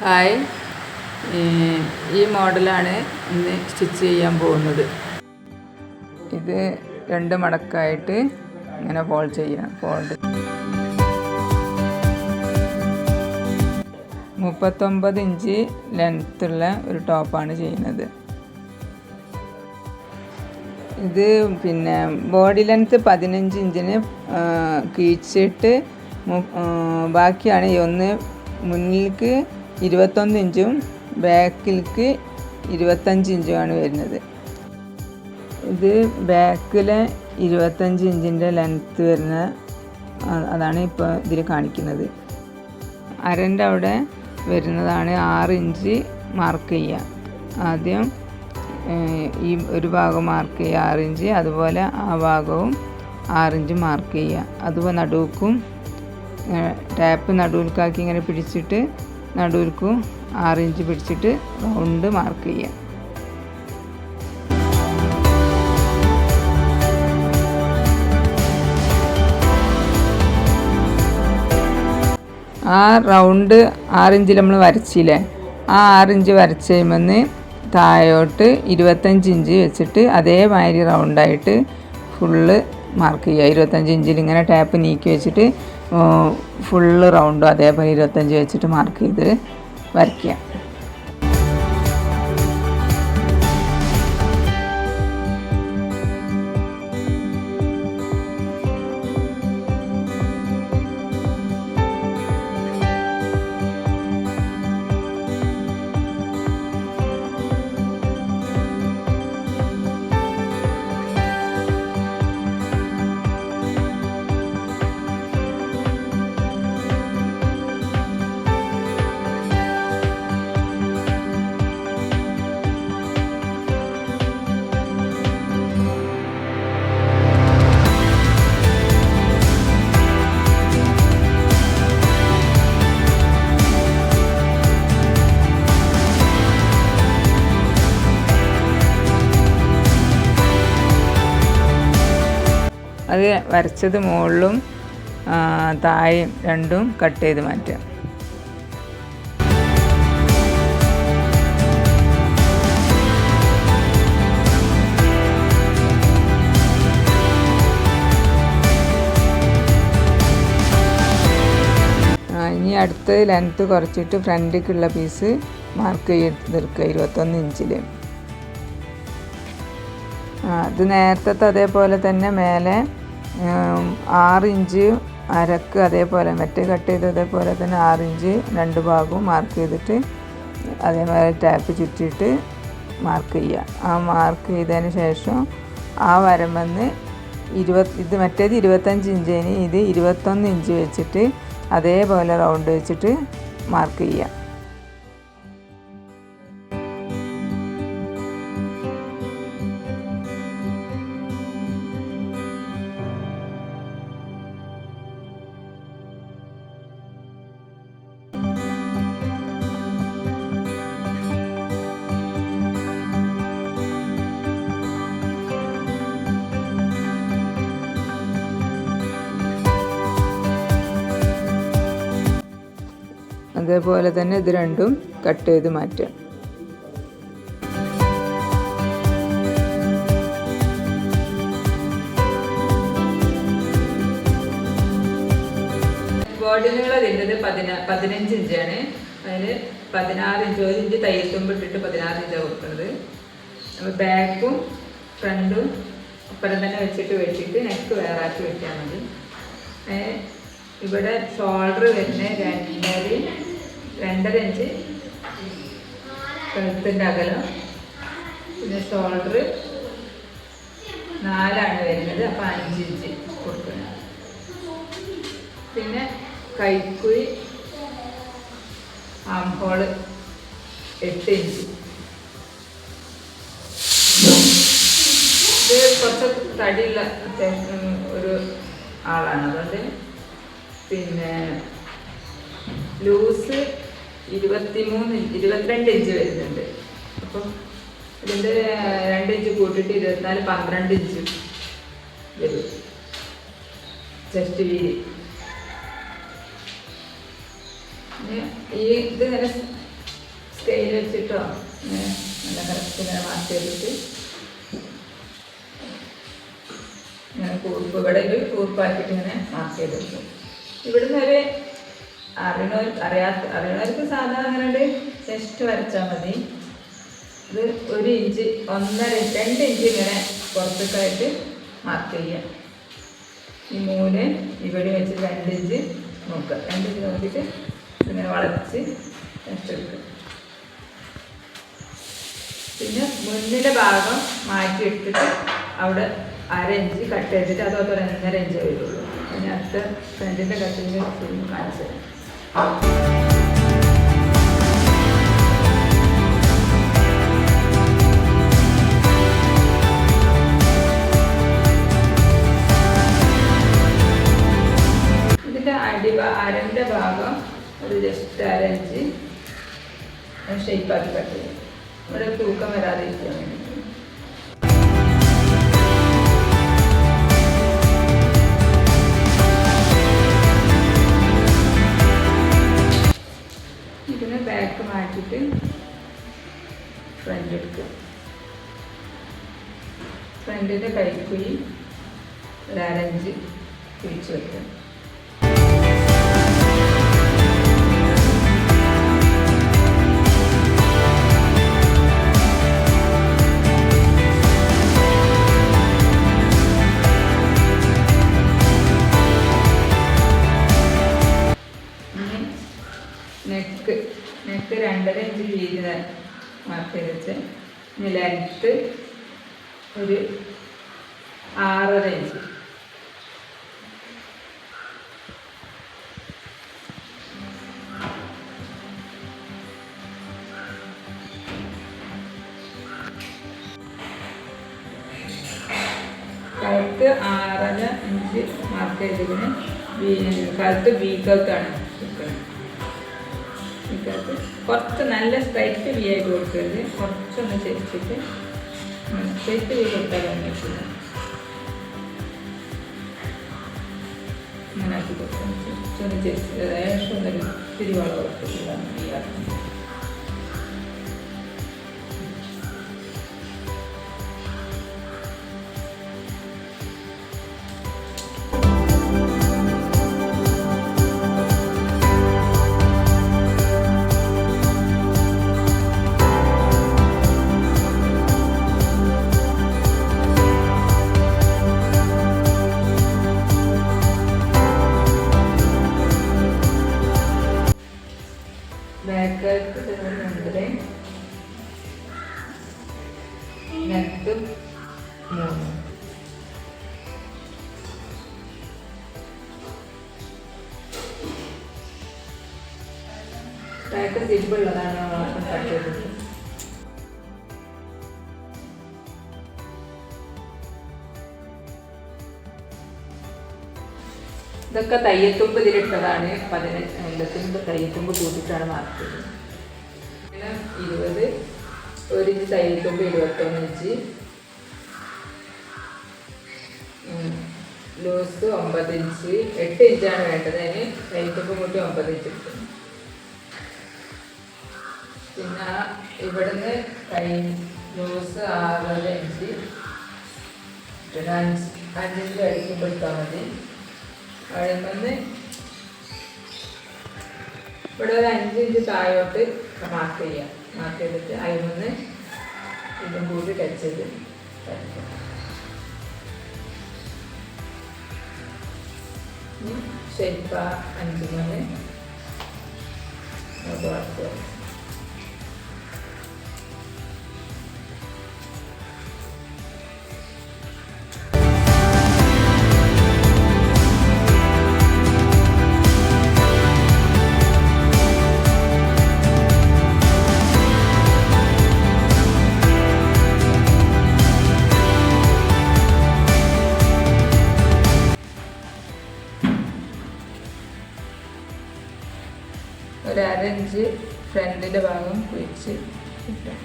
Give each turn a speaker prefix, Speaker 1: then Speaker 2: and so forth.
Speaker 1: Hi ഈ- മോഡലാണ് ഇന്ന് സ്റ്റിച്ച് ചെയ്യാൻ പോകുന്നത്. ഇത് രണ്ട് മടക്കായിട്ട് ഇങ്ങനെ ഫോൾഡ് ചെയ്യാം ഫോൾഡ് മുപ്പത്തൊമ്പത് ഇഞ്ച് ലെങ്ത്തുള്ള ഒരു ടോപ്പാണ് ചെയ്യുന്നത്. ഇത് പിന്നെ ബോഡി ലെങ്ത്ത് പതിനഞ്ച് ഇഞ്ചിന് കീച്ചിട്ട് ബാക്കിയാണ് ഈ ഒന്ന് മുന്നിലേക്ക് ഇരുപത്തൊന്ന് ഇഞ്ചും ബാക്കിലേക്ക് ഇരുപത്തഞ്ച് ഇഞ്ചുമാണ് വരുന്നത്. ഇത് ബാക്കിലെ ഇരുപത്തഞ്ച് ഇഞ്ചിന്റെ ലെങ്ത്ത് വരുന്ന അതാണ് ഇപ്പോൾ ഇതിൽ കാണിക്കുന്നത്. അരന്റെ അവിടെ വരുന്നതാണ് ആറ് ഇഞ്ച് മാർക്ക് ചെയ്യുക. ആദ്യം ഈ ഒരു ഭാഗം മാർക്ക് ചെയ്യുക ആറ് ഇഞ്ച്. അതുപോലെ ആ ഭാഗവും ആറിഞ്ച് മാർക്ക് ചെയ്യുക. അതുപോലെ നടുവിക്കും ടാപ്പ് നടുവിൽക്കാക്കി ഇങ്ങനെ പിടിച്ചിട്ട് നടുവിൽക്കും ആറ് ഇഞ്ച് പിടിച്ചിട്ട് റൗണ്ട് മാർക്ക് ചെയ്യാം. ആ റൗണ്ട് ആറിഞ്ച് നമ്മൾ വരച്ചില്ലേ? ആ ആറിഞ്ച് വരച്ച് കഴിയുമ്പോൾ താഴോട്ട് ഇരുപത്തഞ്ച് ഇഞ്ച് വെച്ചിട്ട് അതേമാതിരി റൗണ്ടായിട്ട് ഫുള്ള് മാർക്ക് ചെയ്യുക. ഇരുപത്തഞ്ച് ഇഞ്ചിൽ ഇങ്ങനെ ടാപ്പ് നീക്കി വെച്ചിട്ട് ഫുള്ള് റൗണ്ടും അതേപോലെ ഇരുപത്തഞ്ച് വെച്ചിട്ട് മാർക്ക് ചെയ്ത് വരയ്ക്കുക അത് വരച്ചത് മുകളിലും തായും രണ്ടും കട്ട് ചെയ്ത് മാറ്റുക. ഇനി അടുത്ത് ലെങ്ത്ത് കുറച്ചിട്ട് ഫ്രണ്ടിലേക്കുള്ള പീസ് മാർക്ക് ചെയ്ത് തീർക്കുക ഇരുപത്തൊന്ന് ഇഞ്ചിൽ അത് നേരത്തെ അതേപോലെ തന്നെ മേലെ ഉം, ആറ് ഇഞ്ച് അരക്ക് അതേപോലെ മറ്റേ കട്ട് ചെയ്ത് അതേപോലെ തന്നെ ആറ് ഇഞ്ച് രണ്ട് ഭാഗവും മാർക്ക് ചെയ്തിട്ട് അതേമാതിരി ടാപ്പ് ചുറ്റിയിട്ട് മാർക്ക് ചെയ്യുക ആ മാർക്ക് ചെയ്തതിന് ശേഷം ആ വരമ്പെന്ന് ഇരുപത് ഇത് മറ്റേത് ഇരുപത്തഞ്ച് ഇഞ്ചിന് ഇത് ഇരുപത്തൊന്ന് ഇഞ്ച് വെച്ചിട്ട് അതേപോലെ റൗണ്ട് വെച്ചിട്ട് മാർക്ക് ചെയ്യുക അതേപോലെ തന്നെ ഇത് രണ്ടും കട്ട് ചെയ്ത് മാറ്റുക നീളം ഇതിന്റെത് പതിനാ പതിനഞ്ച് ഇഞ്ചാണ്. അതിൽ പതിനാറ് ഇഞ്ച് ഒരു ഇഞ്ച് തയ്യൽ തുമ്പ് ഇട്ടിട്ട് പതിനാറ് ഇഞ്ചാണ് കൊടുക്കുന്നത് അപ്പോൾ ബാക്കും ഫ്രണ്ടും അപ്പുറം തന്നെ വെച്ചിട്ട് വെച്ചിട്ട് നെക്ക് വേറെ ആക്കി വെച്ചാൽ മതി. ഇവിടെ ഷോൾഡർ വരുന്ന രണ്ടര രണ്ടര ഇഞ്ച് കഴുത്തിന്റെ അകലം. പിന്നെ ഷോൾഡർ നാലാണ് വരുന്നത്. അപ്പോൾ അഞ്ച് ഇഞ്ച് കൊടുക്കുന്നത് പിന്നെ കൈക്കുഴി. ആം എട്ട് ഇഞ്ച് ഇത് കുറച്ച് തടിയുള്ള അത്യാവശ്യം ഒരു ആളാണ്. അതുകൊണ്ട് പിന്നെ ലൂസ് ഇരുപത്തിമൂന്ന് ഇരുപത്തിരണ്ട് ഇഞ്ച് വരുന്നുണ്ട്. അപ്പം ഇതിന്റെ രണ്ട് ഇഞ്ച് കൂട്ടിയിട്ട് ഇരുപത്തിനാല് പന്ത്രണ്ട് ഇഞ്ച് വരും. ചെസ്റ്റ് വീതി ഈ ഇതിങ്ങനെ സ്കെയിൽ വെച്ചിട്ടോ ഇങ്ങനെ നല്ല കറക്റ്റ് ഇങ്ങനെ മാറ്റി വെച്ചിട്ട് ഇങ്ങനെ കൂർപ്പ് ഇവിടെ കൂർപ്പാക്കിയിട്ട് ഇങ്ങനെ മാർക്ക് ചെയ്തെടുക്കും ഇവിടുന്ന് ഒരു അറിയണവർ അറിയാത്ത അറിയണവർക്ക് സാധാ അങ്ങനെ ജസ്റ്റ് വരച്ചാൽ മതി. ഇത് ഒരു ഇഞ്ച് ഒന്നര രണ്ട് ഇഞ്ച് ഇങ്ങനെ പുറത്തേക്കായിട്ട് മാർക്ക് ചെയ്യുക ഈ മൂന്ന് ഇവിടെ വെച്ച് രണ്ട് ഇഞ്ച് നോക്കുക. രണ്ട് ഇഞ്ച് നോക്കിയിട്ട് ഇങ്ങനെ വളച്ച് വെച്ചെടുക്കുക പിന്നെ മുന്നിലെ ഭാഗം മാറ്റി ഇട്ടിട്ട് അവിടെ അര ഇഞ്ച് കട്ട് ചെയ്തിട്ട് അതോടെ ഒരു ഒന്നര ഇഞ്ച് വരുള്ളൂ. പിന്നെ അടുത്ത ഫ്രണ്ടിന്റെ കട്ടിന്റെ കാണിച്ചു തരാം. അരന്റെ ഭാഗം ഒരു ജസ്റ്റ് അരഞ്ച് ഷേപ്പാക്കി കട്ട് ചെയ്യും ഇവിടെ തൂക്കം വരാതെ ഇരിക്കാൻ മാറ്റിയിട്ട് ഫ്രണ്ട് എടുക്കുക. ഫ്രണ്ടിന്റെ കൈക്കുഴി ഒരു അരഞ്ച് പിടിച്ചു വെക്കുക. ലെങ്ത്ത് ഒരു ആറര ഇഞ്ച്. കഴുത്ത് ആറര ഇഞ്ച് മാർക്ക് ചെയ്തതിന് കഴുത്ത് വീക്കൗട്ടാണ് വീക്കൗട്ട് കുറച്ച് നല്ല സ്ട്രൈറ്റ് വി ആയി കൊടുക്കരുത്. കുറച്ചൊന്ന് ചെരിച്ചിട്ട് സ്ട്രൈറ്റ് വി കൊടുത്താൽ ഭംഗിയിട്ടില്ല അങ്ങനെ ആക്കി കൊടുക്കാം ചെറിച്ചൊന്ന് ചെരിച്ച് ഏകദേശം ഒന്നൊരു തിരുവളവ് കൊടുത്തിട്ടില്ല ഈ ആക്കുന്നത്. ബാക്ക് സിബുള്ളതാണ് കട്ട് ചെയ്തത്. ഇതൊക്കെ തയ്യത്തുമ്പ് ഇതിലിട്ടതാണ്. എല്ലാത്തിനും തയ്യത്തുമ്പ് കൂട്ടിയിട്ടാണ് മാർക്ക് ഇരുപത് ഒരു ഇഞ്ച് തയ്യത്തുമ്പ് ഇരുപത്തൊന്ന് ഇഞ്ച്. ലൂസ് ഒമ്പത് ഇഞ്ച്. എട്ട് ഇഞ്ചാണ് വേണ്ടത്. അതിന് തയ്യത്തുമ്പ് കൂട്ടി ഒമ്പത് ഇഞ്ച് എടുക്കുന്നു പിന്നെ ഇവിടുന്ന് കൈ ന്യൂസ് ആറര ഇഞ്ച് പിന്നെ അഞ്ച് അഞ്ചിഞ്ച് അടിക്കുമ്പോൾ എടുത്താൽ മതി. അഴിമന്ന് ഇവിടെ ഒരു അഞ്ച് താഴോട്ട് മാർക്ക് ചെയ്യാം. മാർക്ക് ചെയ്തിട്ട് അഴിമന്ന് ഇതും കൂടി ടച്ച് ചെയ്ത് വരയ്ക്കാം. ഇനി ഷെയ്പ്പ അഞ്ച് മണി. അത് അര ഇഞ്ച് ഒരു ഫ്രണ്ടിന്റെ ഭാഗം കുഴിച്ച് ഇട്ടാം.